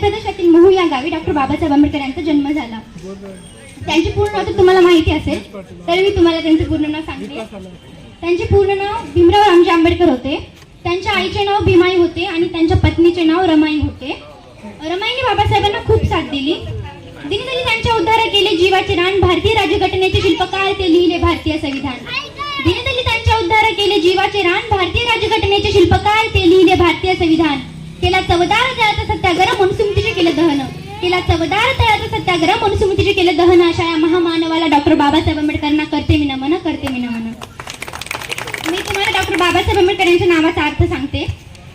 महाराष्ट्रातील महू या गावी डॉक्टर बाबासाहेब आंबेडकर यांचा जन्म झाला. त्यांचे पूर्ण नाव तर तुम्हाला माहिती असेल तर मी तुम्हाला त्यांचे पूर्ण नाव सांगते. त्यांचे पूर्ण नाव भीमराव रामजी आंबेडकर होते. त्यांच्या आईचे नाव भीमाई होते आणि त्यांच्या पत्नीचे नाव रमाई होते. रमाईने बाबासाहेबांना खूप साथ दिली. दिनदली त्यांच्या उद्धार केले जीवाचे रान भारतीय राज्यघटनेचे शिल्पकार ते लिहिले भारतीय संविधान. दिनदली त्यांच्या उद्धार केले जीवाचे रान भारतीय राज्यघटनेचे शिल्पकार ते लिहिले भारतीय संविधान. केला चवदार सत्याग्रह मनसुमतीचे केले दहन. तिला चवदार तयाचा सत्याग्रह मनसुमतीचे केले दहन अशा या महामानवाला डॉक्टर बाबासाहेब आंबेडकरांना करते मी नमन करते मी नमन. मी तुम्हाला डॉक्टर बाबासाहेब आंबेडकर यांच्या नावाचा अर्थ सांगते.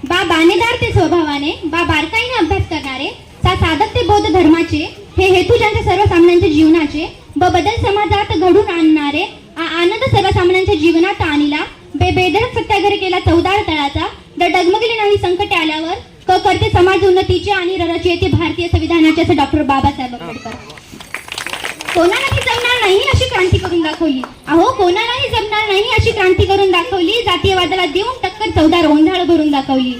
बा बाणेदार ते स्वभावाने बा बारकाईने अभ्यास करणारे सा साधक ते बौद्ध धर्माचे हे हेतू ज्यांच्या सर्वसामान्यांच्या जीवनाचे ब बदल समाजात घडून आणणारे आनंद सर्वसामान्यांच्या जीवनात आणला बे बेदर सत्याग्रह केला चौदार तळाचा ड डगमगली नाही संकटे आल्यावर करते समाज उन्नतीचे आणि ररची येते भारतीय संविधानाचे असे डॉक्टर बाबासाहेब आंबेडकर. कोणालाही जमणार नाही अशी क्रांती करून दाखवली. अहो कोणालाही जमणार नाही अशी क्रांती करून दाखवली. जातीयवादाला देऊन टक्कर चौदार ओंधाळ भरून दाखवली.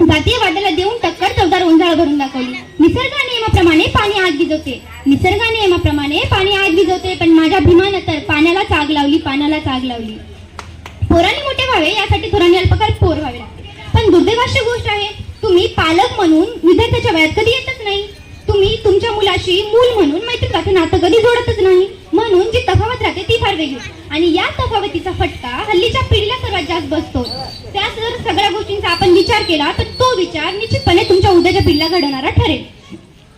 जातीयवादाला देऊन टक्कर चौदार ओंधाळ भरून दाखवली. निसर्ग नियमाप्रमाणे पाणी आग विजवते निसर्ग नियमाप्रमाणे पाणी आग विजवते पण माझ्या भीमानं तर पाण्यालाच आग लावली पाण्यालाच आग लावली. पोरांनी मोठे व्हावे यासाठी थोरांनी अल्पकाळ पोर व्हावे. लागते पण दुर्दैवाची गोष्ट आहे तुम्ही पालक म्हणून विद्यार्थ्याच्या वयात कधी येतच नाही. तुम्ही तुमच्या मुलाशी मूल म्हणून मैत्रीचं नातं कधी जोडतच नाही. म्हणून जी तफावत राहते ती फार वेगळी. आणि या तफावतीचा फटका हल्लीच्या पिढीला सर्वात जास्त बसतो. त्या जर सगळ्या गोष्टींचा आपण विचार केला तर तो विचार निश्चितपणे तुमच्या उद्याच्या पिढीला घडवणारा ठरेल.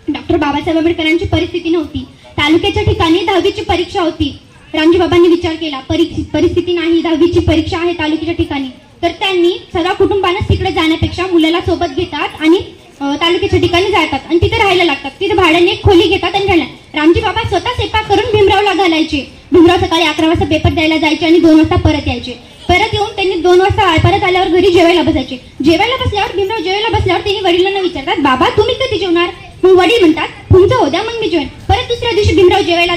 डॉक्टर बाबासाहेब आंबेडकरांची परिस्थिती नव्हती. तालुक्याच्या ठिकाणी दहावीची परीक्षा होती. रामजी बाबांनी विचार केला परिस्थिती नाही दहावीची परीक्षा आहे तालुक्याच्या ठिकाणी. तर त्यांनी सगळ्या कुटुंबानंच तिकडे जाण्यापेक्षा मुलाला सोबत घेतात आणि तालुक्याच्या ठिकाणी जातात. आणि तिथे राहायला लागतात. तिथे भाड्याने खोली घेतात आणि राहणार रामजी बाबा स्वतः स्वयंपाक करून भीमरावला घालायचे. भीमराव सकाळी अकरा वाजता पेपर द्यायला जायचे आणि दोन वाजता परत यायचे. परत येऊन त्यांनी दोन वाजता परत आल्यावर घरी जेवायला बसायचे. जेवायला बसल्यावर भीमराव जेवायला बसल्यावर त्यांनी वडिलांना विचारतात बाबा तुम्ही कधी जेवणार? मग वडील म्हणतात तुमचं हो द्या मग मी जेवण परत दुसऱ्या दिवशी भीमराव जेवायला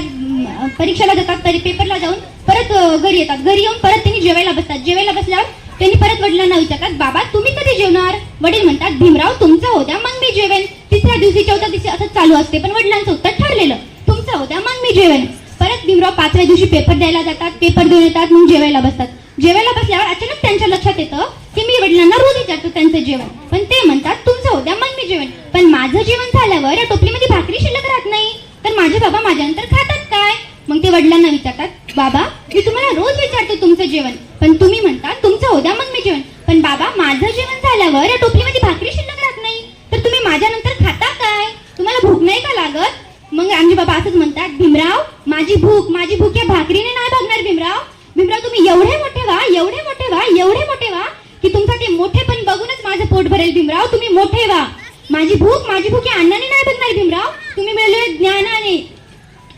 परीक्षेला जातात तरी पेपरला जाऊन परत घरी येतात. घरी येऊन परत त्यांनी जेवायला बसतात. जेवायला बसल्यावर त्यांनी परत वडिलांना विचारतात बाबा तुम्ही कधी जेवणार? वडील म्हणतात भीमराव तुमचं होत्या मग मी जेवेन. तिसऱ्या दिवशी चौथ्या दिवशी असं चालू असते पण वडिलांचं उत्तर ठरलेलं तुमचं होत्या मग मी जेवेन. परत भीमराव पाचव्या दिवशी पेपर द्यायला जातात पेपर देऊन येतात मग जेवायला बसतात. जेवायला बसल्यावर अचानक त्यांच्या लक्षात येतं की मी वडिलांना रोज विचारतो त्यांचं जेवण. पण ते म्हणतात तुमचं होत्या मग मी जेवण पण माझं जेवण झाल्यावर या टोपलीमध्ये भाकरी शिल्लक राहत नाही. तर माझे बाबा माझ्यानंतर खातात काय? मग ते वडिलांना विचारतात बाबा मी तुम्हाला रोज विचारतो तुमचं जेवण. पण तुम्ही म्हणता तुमचं होद्या मग मी जेवण. पण बाबा माझं जेवण झाल्यावर या टोपलीमध्ये भाकरी शिल्लक राहत नाही. तर तुम्ही माझ्यानंतर खाता काय? तुम्हाला भूक नाही का लागत? मग आमचे बाबा असंच म्हणतात भीमराव माझी भूक माझी भूक या भाकरीने नाही भागणार भीमराव. भीमराव तुम्ही एवढे मोठे व्हा एवढे मोठे व्हा एवढे मोठे व्हा की तुमचा ते मोठे पण बघूनच माझं पोट भरेल भीमराव. तुम्ही मोठे व्हा. माझी भूक माझी भूक या अन्नाने नाही भागणार भीमराव. तुम्ही मिळवले ज्ञानाने.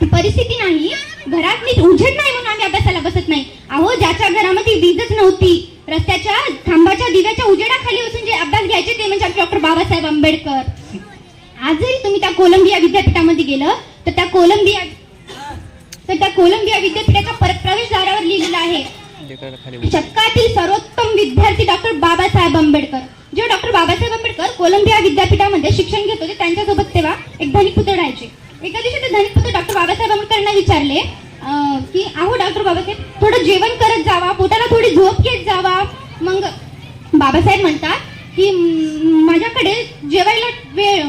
परिस्थिती नाही. घरात नीट उजेड नाही म्हणून आम्ही अभ्यासाला बसत नाही. अहो ज्याच्या घरामध्ये वीजच नव्हती रस्त्याच्या खांबाच्या दिव्याच्या उजेडाखाली बसून जे अभ्यास घ्यायचे ते म्हणजे डॉक्टर बाबासाहेब आंबेडकर. आजही तुम्ही त्या कोलंबिया विद्यापीठामध्ये गेलं तर त्या कोलंबिया तर त्या कोलंबिया विद्यापीठाच्या पर- प्रवेशद्वारावर लिहिलेलं आहे शतकातील सर्वोत्तम विद्यार्थी डॉक्टर बाबासाहेब आंबेडकर. जेव्हा डॉक्टर बाबासाहेब आंबेडकर कोलंबिया विद्यापीठामध्ये शिक्षण घेत होते त्यांच्यासोबत तेव्हा एक धनिकपुत्र राहायचे एका दिवशी ते धनिकपुत्र डॉक्टर बाबासाहेब आंबेडकरांना विचारले की अहो डॉक्टर बाबासाहेब थोडं जेवण करत जावा पोटाला थोडी झोप घेत जावा. मग बाबासाहेब म्हणतात की माझ्याकडे जेवायला वेळ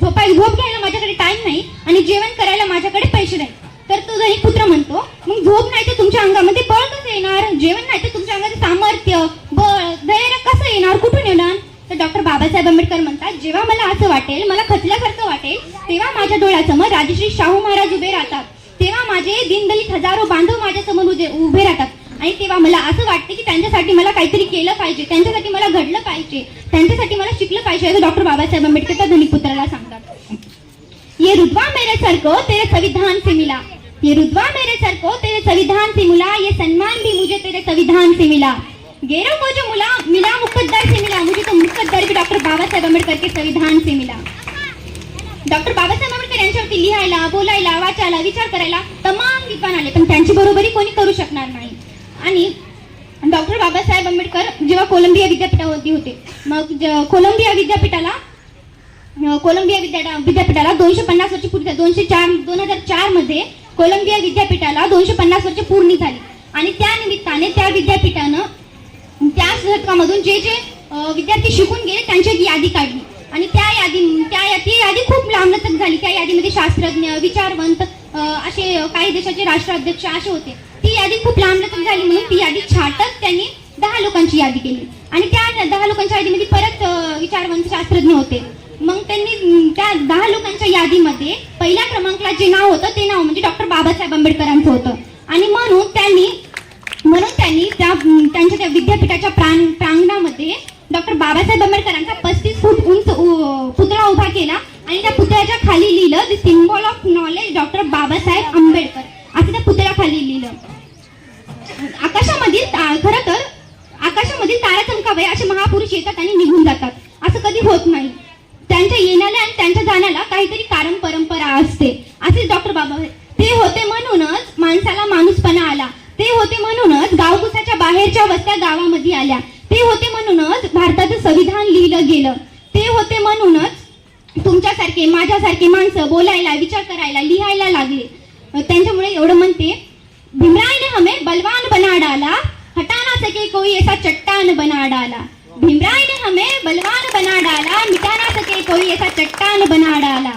झोपाय झोप घ्यायला माझ्याकडे टाइम नाही आणि जेवण करायला माझ्याकडे पैसे नाही. तर तो धनिक पुत्र म्हणतो मग झोप नाही तर तुमच्या अंगामध्ये बळ कसं येणार? जेवण नाही तर तुमच्या अंगामध्ये सामर्थ्य बळ धैर्य कसं येणार? कुठून येणार? तर डॉक्टर बाबासाहेब आंबेडकर म्हणतात जेव्हा मला असं वाटेल मला खचल्यास जाते तेव्हा माझ्या डोळ्यासमोर राजश्री शाहू महाराज उभे राहतात. तेव्हा माझे दिनदलित हजारो बांधव माझ्यासमोर उभे उभे राहतात. आणि तेव्हा मला असं वाटते की त्यांच्यासाठी मला काहीतरी केलं पाहिजे त्यांच्यासाठी मला घडलं पाहिजे त्यांच्यासाठी मला शिकलं पाहिजे असं डॉक्टर बाबासाहेब आंबेडकरच्या त्या सांगतात. ये रुद्वा मेरे सर को तेरे संविधान से मिला. ये रुद्वा मेरे सर को तेरे संविधान से मिला. ये सम्मान भी मुझे तेरे संविधान से मिला. गेरों को जो मिला मिला मुकद्दर से मिला. मुझे तो मुकद्दर भी डॉक्टर बाबा साहेब आंबेडकर के संविधान से मिला. डॉक्टर बाबासाहेब आंबेडकर यांच्यावरती लिहायला बोलायला वाचायला विचार करायला तमाम विद्वान आले. पण त्यांची बरोबरी कोणी करू शकणार नाही. आणि डॉक्टर बाबासाहेब आंबेडकर जेव्हा कोलंबिया विद्यापीठावरती होते मग कोलंबिया विद्यापीठाला कोलंबिया विद्या विद्यापीठाला दोनशे पन्नास वर्ष पूर्ण दोनशे चार दोन हजार चारमध्ये कोलंबिया विद्यापीठाला दोनशे पन्नास वर्ष पूर्ण झाली. आणि त्या निमित्ताने त्या विद्यापीठानं त्या शतकामधून जे जे विद्यार्थी शिकून गेले त्यांची यादी काढली. आणि त्या यादी त्या ती यादी खूप लांबलचक झाली. त्या यादीमध्ये शास्त्रज्ञ विचारवंत असे काही देशाचे राष्ट्राध्यक्ष असे होते. ती यादी खूप लांबलचक झाली म्हणून ती यादी छाटत त्यांनी दहा लोकांची यादी केली. आणि त्या दहा लोकांच्या यादीमध्ये परत विचारवंत शास्त्रज्ञ होते. मग त्यांनी त्या दहा लोकांच्या यादीमध्ये पहिल्या क्रमांकाला जे नाव होतं ते नाव म्हणजे डॉक्टर बाबासाहेब आंबेडकरांचं होतं. आणि म्हणून त्यांनी म्हणून त्यांनी त्या त्यांच्या त्या विद्यापीठाच्या प्रांग प्रांगणामध्ये डॉक्टर बाबासाहेब आंबेडकरांचा पस्तीस फूट उंच पुतळा उभा केला आणि त्या पुतळ्याच्या खाली लिहिलं the symbol of knowledge doctor Babasaheb Ambedkar. असं त्या पुतळ्याखाली लिहिलं. आकाशामधील खरं तर आकाशामधील तारा चमकावे असे महापुरुष येतात आणि निघून जातात. असं कधी होत नाही. त्यांच्या येण्याला आणि त्यांच्या जाण्याला काहीतरी कारण परंपरा असते. असेच डॉक्टर बाबा ते होते म्हणूनच माणसाला माणूसपणा आला. ते होते म्हणूनच गावकुसाच्या बाहेरच्या वस्त्या गावामध्ये आल्या. ते होते म्हणूनच भारताचं संविधान लिहिलं गेलं ते होते म्हणूनच तुमच्यासारखे माझ्यासारखे माणसं बोलायला विचार करायला लिहायला लागले. त्यांच्यामुळे एवढं म्हणते भीमराय ने हमें बलवान बना डाला हटाना सके कोई ऐसा चट्टान बना डाला भीमराय ने हमें बलवान बना डाला मिटाना सके कोई ऐसा चट्टान बना डाला